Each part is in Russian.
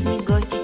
жизни гости,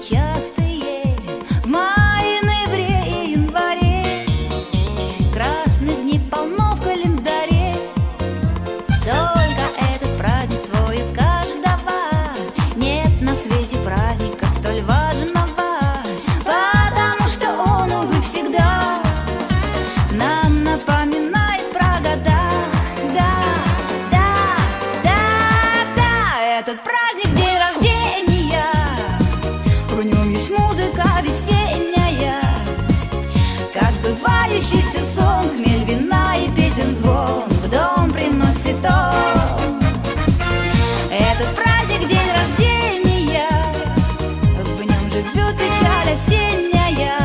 живет печаль осенняя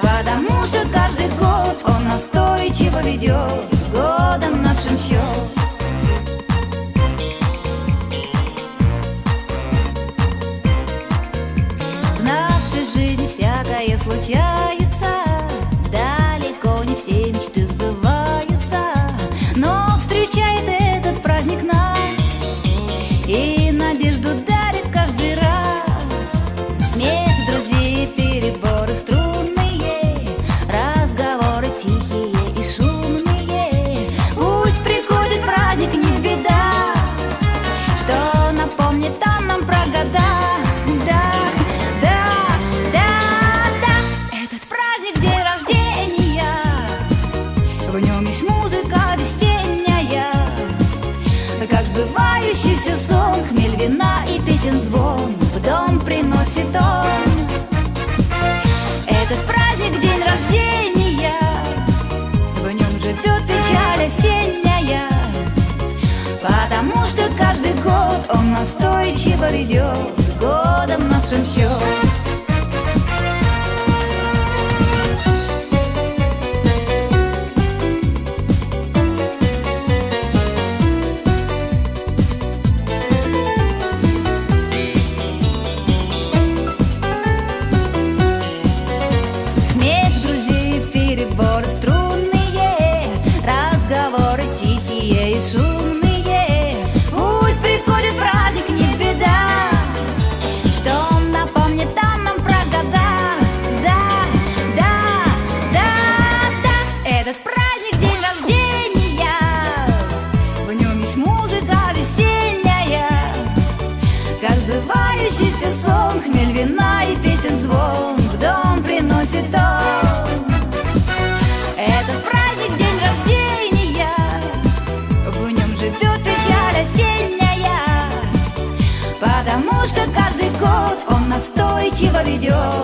Потому что каждый год он настойчиво ведет Годом нашим счет В нашей жизни всякое случается. В нем есть музыка весенняя. Как сбывающийся сон, хмель вина и песен звон В дом приносит он Этот праздник день рождения В нем живет печаль осенняя Потому что каждый год он настойчиво ведет Годом нашим счет хмель вина и песен звон В дом приносит он. Этот праздник день рождения В нем живет печаль осенняя Потому что каждый год он настойчиво ведет